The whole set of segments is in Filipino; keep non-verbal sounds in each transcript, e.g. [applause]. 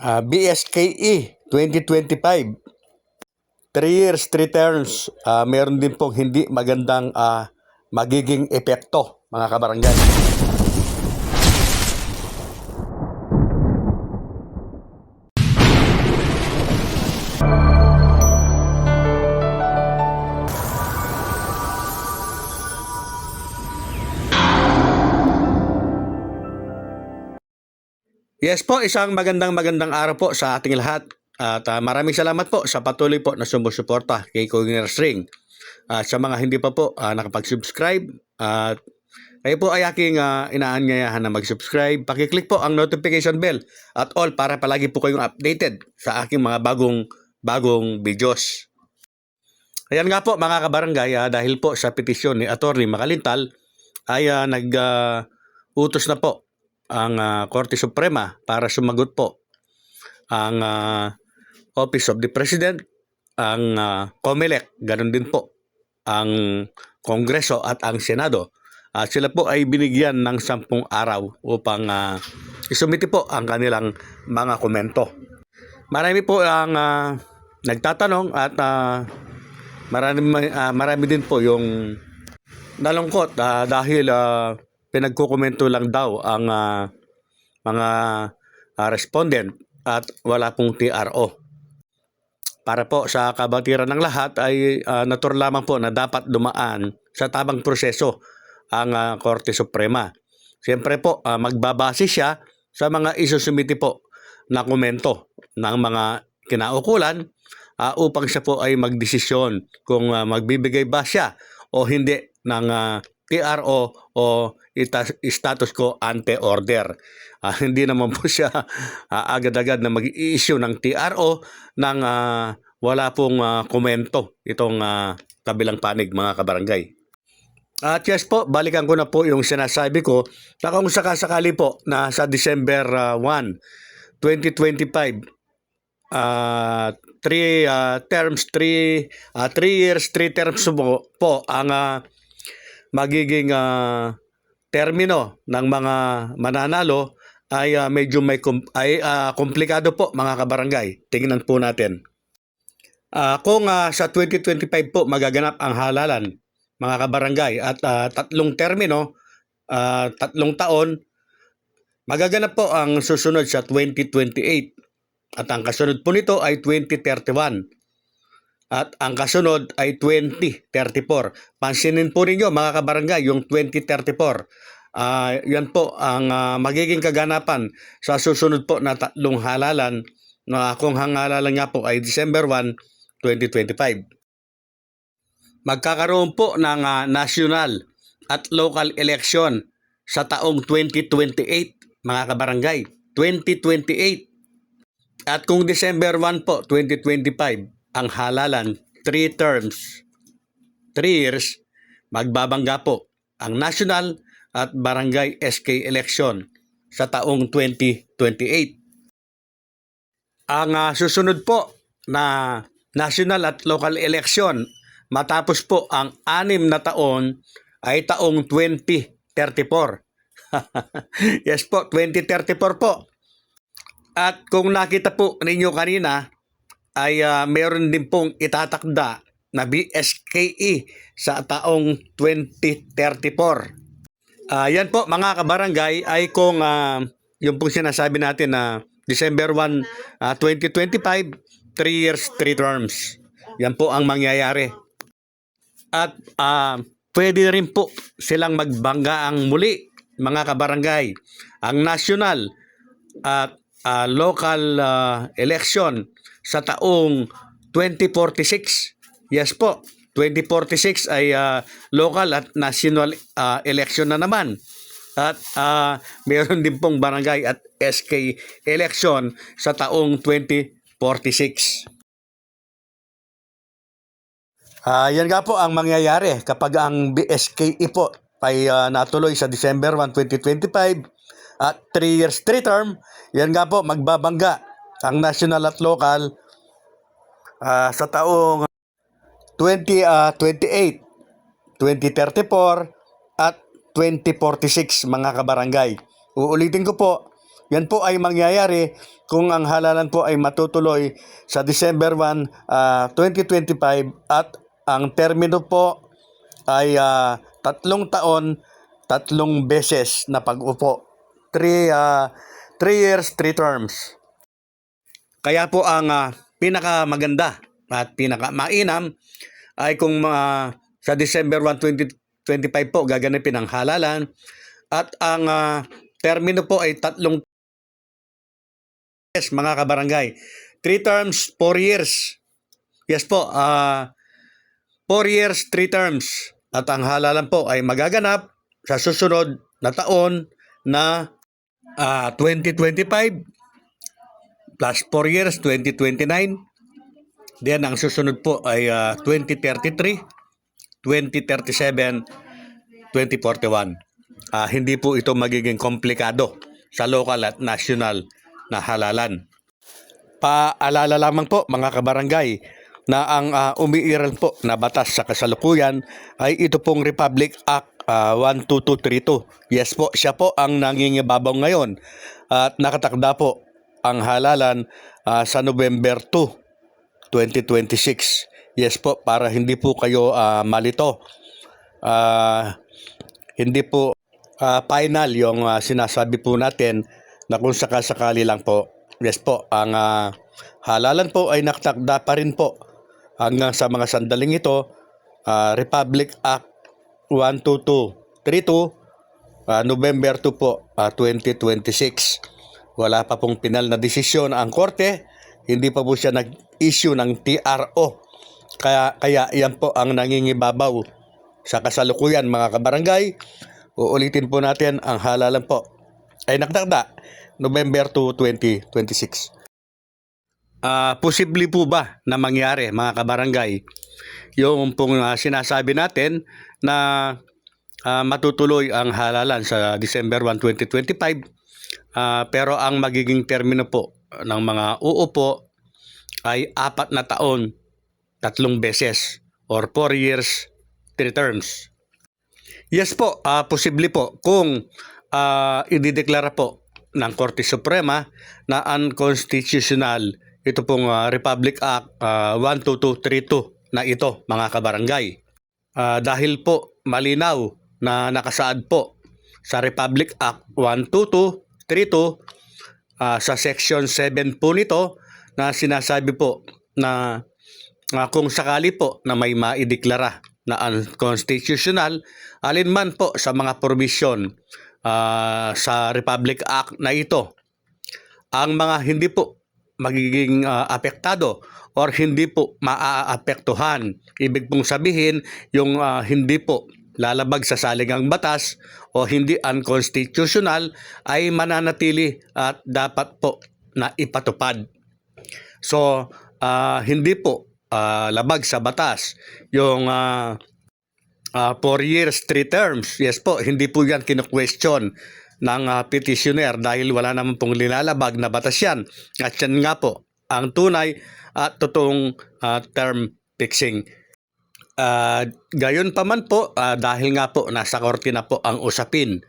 Ah, BSKE 2025. 3 years, 3 terms. Ah, meron din pong hindi magandang ah, magiging epekto, mga kabarangay. Yes po, isang magandang magandang araw po sa ating lahat. At ah, maraming salamat po sa patuloy po na sumusuporta kay Kuya Ring. At sa mga hindi pa po ah, nakapag-subscribe, at kayo po ay aking ah, inaanyayahan na mag-subscribe. Pakiclick po ang notification bell at all para palagi po kayong updated sa aking mga bagong bagong videos. Ayan nga po mga kabarangay, ah, dahil po sa petisyon ni Attorney Makalintal ay ah, nag-utos na po ang ah, Korte Suprema para sumagot po ang ah, Office of the President, ang ah, COMELEC, ganun din po ang Kongreso at ang Senado. At sila po ay binigyan ng sampung araw upang uh, isumiti po ang kanilang mga komento. Marami po ang ah, nagtatanong at ah, marami, ah, marami din po yung nalungkot ah, dahil ah, pinagkukomento lang daw ang ah, mga ah, respondent at wala pong TRO. Para po sa kabatiran ng lahat ay uh, natural lamang po na dapat dumaan sa tamang proseso ang ah, Korte Suprema. Siyempre po ah, magbabase siya sa mga isusumiti po na komento ng mga kinaukulan ah, upang siya po ay magdesisyon kung ah, magbibigay ba siya o hindi ng ah, TRO o ita- status quo ante order. Ah, [laughs] hindi naman po siya ah, agad-agad na mag-i-issue ng TRO ng ah, wala pong ah, komento itong ah, kabilang panig mga kabarangay. At yes po, balikan ko na po yung sinasabi ko na kung sakasakali po na sa December ah, 1, 2025, ah three ah, terms, three, ah, three years, three terms po, po ang ah, magiging ah, termino ng mga mananalo ay ah, medyo may ay ah, komplikado po mga kabarangay. Tingnan po natin. Ah, kung ah, sa 2025 po magaganap ang halalan mga kabarangay at ah, tatlong termino, ah, tatlong taon, magaganap po ang susunod sa 2028 at ang kasunod po nito ay 2031 at ang kasunod ay 2034. Pansinin po ninyo mga kabarangay yung 2034. Ah, yan po ang ah, magiging kaganapan sa susunod po na tatlong halalan na kung ang nga po ay December 1, 2025. Magkakaroon po ng ah, national at local election sa taong 2028 mga kabarangay. 2028. At kung December 1 po, 2025, ang halalan, 3 terms, 3 years, magbabangga po ang national at barangay SK election sa taong 2028. Ang ah, susunod po na national at local election matapos po ang anim na taon ay taong 2034. [laughs] yes po, 2034 po. At kung nakita po ninyo kanina, ay ah, meron din pong itatakda na BSKE sa taong 2034. Ah, yan po mga kabarangay ay kung ah, yung pong sinasabi natin na December 1, ah, 2025, 3 years, 3 terms. Yan po ang mangyayari. At ah, pwede rin po silang magbangga ang muli mga kabarangay. Ang national at ah, local ah, election sa taong 2046. Yes po, 2046 ay ah, local at national ah, election na naman. At ah, [laughs] mayroon din pong barangay at SK election sa taong 2046. Ah, yan nga po ang mangyayari kapag ang BSKE po ay ah, natuloy sa December 1, 2025 at 3 years 3 term, yan nga po magbabangga ang national at local ah, sa taong 2028, 2034 at 2046 mga kabarangay. Uulitin ko po, yan po ay mangyayari kung ang halalan po ay matutuloy sa December 1, ah, 2025 at ang termino po ay ah, tatlong taon, tatlong beses na pag-upo. Three, ah, three years, three terms. Kaya po ang ah, pinakamaganda at pinakamainam ay kung ah, sa December 1, 2025 po gaganapin ang halalan at ang ah, termino po ay tatlong yes, mga kabarangay. Three terms, four years. Yes po, ah four years, three terms. At ang halalan po ay magaganap sa susunod na taon na ah, 2025 plus 4 years, 2029. Then ang susunod po ay ah, 2033, 2037, 2041. Ah, hindi po ito magiging komplikado sa local at national na halalan. Paalala lamang po mga kabarangay na ang ah, umiiral po na batas sa kasalukuyan ay ito pong Republic Act ah, 12232. Yes po, siya po ang nangingibabaw ngayon at nakatakda po ang halalan ah, sa November 2, 2026. Yes po, para hindi po kayo ah, malito. Ah, hindi po ah, final yung ah, sinasabi po natin na kung sakasakali lang po. Yes po, ang ah, halalan po ay nakatakda pa rin po hanggang sa mga sandaling ito. ah, Republic Act 12232 ah, November 2 po, ah, 2026. Wala pa pong pinal na desisyon ang korte. Hindi pa po siya nag-issue ng TRO. Kaya, kaya yan po ang nangingibabaw sa kasalukuyan mga kabarangay. Uulitin po natin ang halalan po ay naktakda November 2, 2026. Ah, posible po ba na mangyari mga kabarangay yung pong ah, sinasabi natin na ah, matutuloy ang halalan sa December 1, 2025 Ah, pero ang magiging termino po ng mga uupo ay apat na taon, tatlong beses or four years, three terms. Yes po, ah, posible po kung ah, idideklara po ng Korte Suprema na unconstitutional ito pong ah, Republic Act ah, 12232 na ito mga kabarangay. Ah, dahil po malinaw na nakasaad po sa Republic Act 12232 ah, sa section 7 po nito na sinasabi po na ah, kung sakali po na may maideklara na unconstitutional alinman po sa mga provision ah, sa Republic Act na ito ang mga hindi po magiging ah, apektado or hindi po maaapektuhan. Ibig pong sabihin, yung ah, hindi po lalabag sa saligang batas o hindi unconstitutional ay mananatili at dapat po na ipatupad. So, ah, hindi po ah, labag sa batas yung ah, ah, four years, three terms. Yes po, hindi po yan kinu-question ng ah, petitioner dahil wala naman pong linalabag na batas yan. At yan nga po, ang tunay at totoong ah, term fixing. Ah, gayon pa man po, ah, dahil nga po nasa korte na po ang usapin.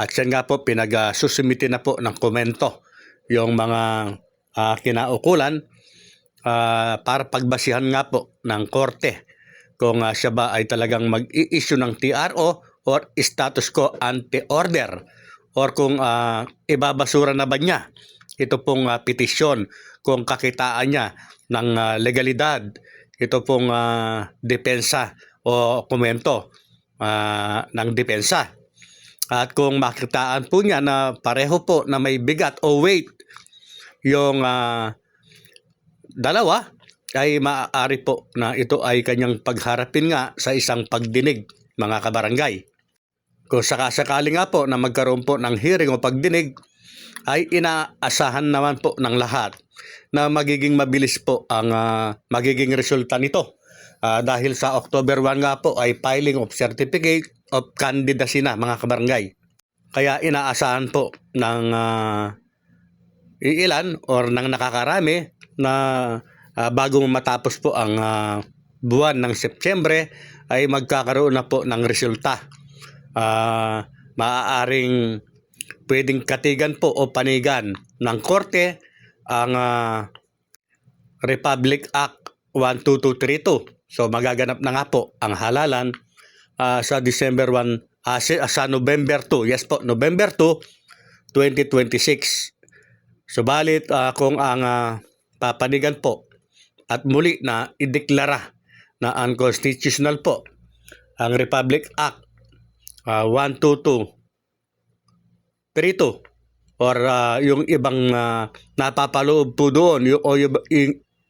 At yan nga po, pinag-susumiti na po ng komento yung mga ah, kinaukulan ah, para pagbasihan nga po ng korte kung ah, siya ba ay talagang mag-i-issue ng TRO or status quo ante-order or kung ah, ibabasura na ba niya ito pong ah, petisyon kung kakitaan niya ng ah, legalidad ito pong ah, depensa o komento ah, ng depensa at kung makitaan po niya na pareho po na may bigat o weight yung ah, dalawa ay maaari po na ito ay kanyang pagharapin nga sa isang pagdinig mga kabarangay. Kung sakasakali nga po na magkaroon po ng hearing o pagdinig, ay inaasahan naman po ng lahat na magiging mabilis po ang ah, magiging resulta nito. Ah, dahil sa October 1 nga po ay filing of certificate of candidacy na mga kabarangay. Kaya inaasahan po ng ah, iilan or ng nakakarami na ah, bago matapos po ang ah, buwan ng Setyembre ay magkakaroon na po ng resulta. Ah, maaaring pwedeng katigan po o panigan ng korte ang ah, Republic Act 12232. So magaganap na nga po ang halalan ah, sa December 1 ah, si- ah, sa November 2. Yes po, November 2, 2026. Subalit ah, kung ang ah, papanigan po at muli na ideklara na unconstitutional po ang Republic Act ah, 12232 or ah, yung ibang ah, napapaloob po doon yung, o yung,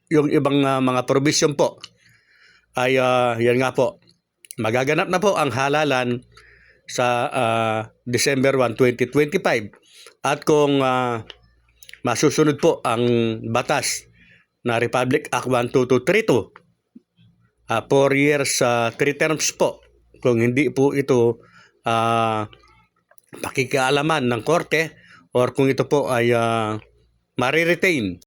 yung, ibang ah, mga provision po ay ah, yan nga po. Magaganap na po ang halalan sa ah, December 1, 2025 at kung ah, masusunod po ang batas na Republic Act 12232 uh, 4 years sa 3 terms po kung hindi po ito ah, pakikialaman ng korte or kung ito po ay uh, mariretain